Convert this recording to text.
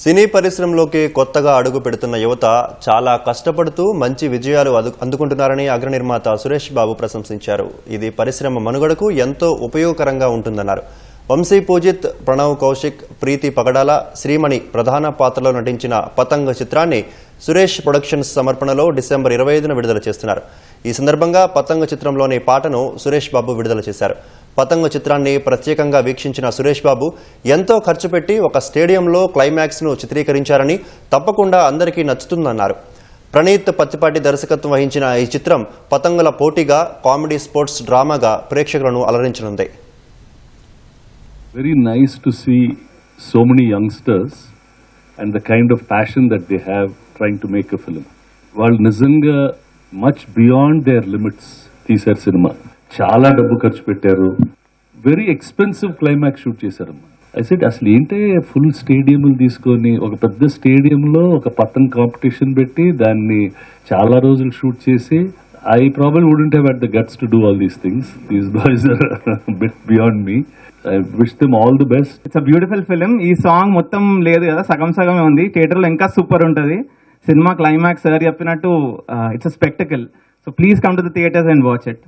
సినీ పరిశ్రమలోకి కొత్తగా అడుగు పెడుతున్న యువత చాలా కష్టపడుతూ మంచి విజయాలు అందుకుంటున్నారని అగ్రనిర్మాత సురేష్ బాబు ప్రశంసించారు. ఇది పరిశ్రమ మనుగడకు ఎంతో ఉపయోగకరంగా ఉంటుందన్నారు. వంశీ పూజిత్ ప్రణవ్ కౌశిక్ ప్రీతి పగడాల శ్రీమణి ప్రధాన పాత్రలో నటించిన పతంగ చిత్రాన్ని సురేష్ ప్రొడక్షన్స్ సమర్పణలో డిసెంబర్ ఇరవై ఐదున విడుదల చేస్తున్నారు. ఈ సందర్భంగా పతంగ చిత్రంలోని పాటను సురేష్ బాబు విడుదల చేశారు. పతంగ చిత్రాన్ని ప్రత్యేకంగా వీక్షించిన సురేష్ బాబు ఎంతో ఖర్చు పెట్టి ఒక స్టేడియంలో క్లైమాక్స్ను చిత్రీకరించారని తప్పకుండా అందరికీ నచ్చుతుందన్నారు. ప్రణీత్ పత్తిపాటి దర్శకత్వం వహించిన ఈ చిత్రం పతంగుల పోటీగా కామెడీ స్పోర్ట్స్ డ్రామాగా ప్రేక్షకులను అలరించనుంది. Very nice to see so many youngsters and the kind of passion that they have trying to make a film వాళ్ళు నిజంగా మచ్ బియాండ్ దేర్ లిమిట్స్ తీశారు సినిమా చాలా డబ్బు ఖర్చు పెట్టారు. వెరీ ఎక్స్పెన్సివ్ క్లైమాక్స్ షూట్ చేశారమ్మా. సెట్ అసలు ఏంటే ఫుల్ స్టేడియంలు తీసుకొని ఒక పెద్ద స్టేడియంలో ఒక పతన్ కాంపిటీషన్ పెట్టి దాన్ని చాలా రోజులు షూట్ చేసి I probably wouldn't have at the guts to do all these things these boys are bit beyond me I wish them all the best it's a beautiful film ఈ సాంగ్ మొత్తం లేదు కదా సగం సగమే ఉంది. థియేటర్లో ఇంకా సూపర్ ఉంటుంది. సినిమా క్లైమాక్స్ సార్ చెప్పినట్టు it's a spectacle so please come to the theatres and watch it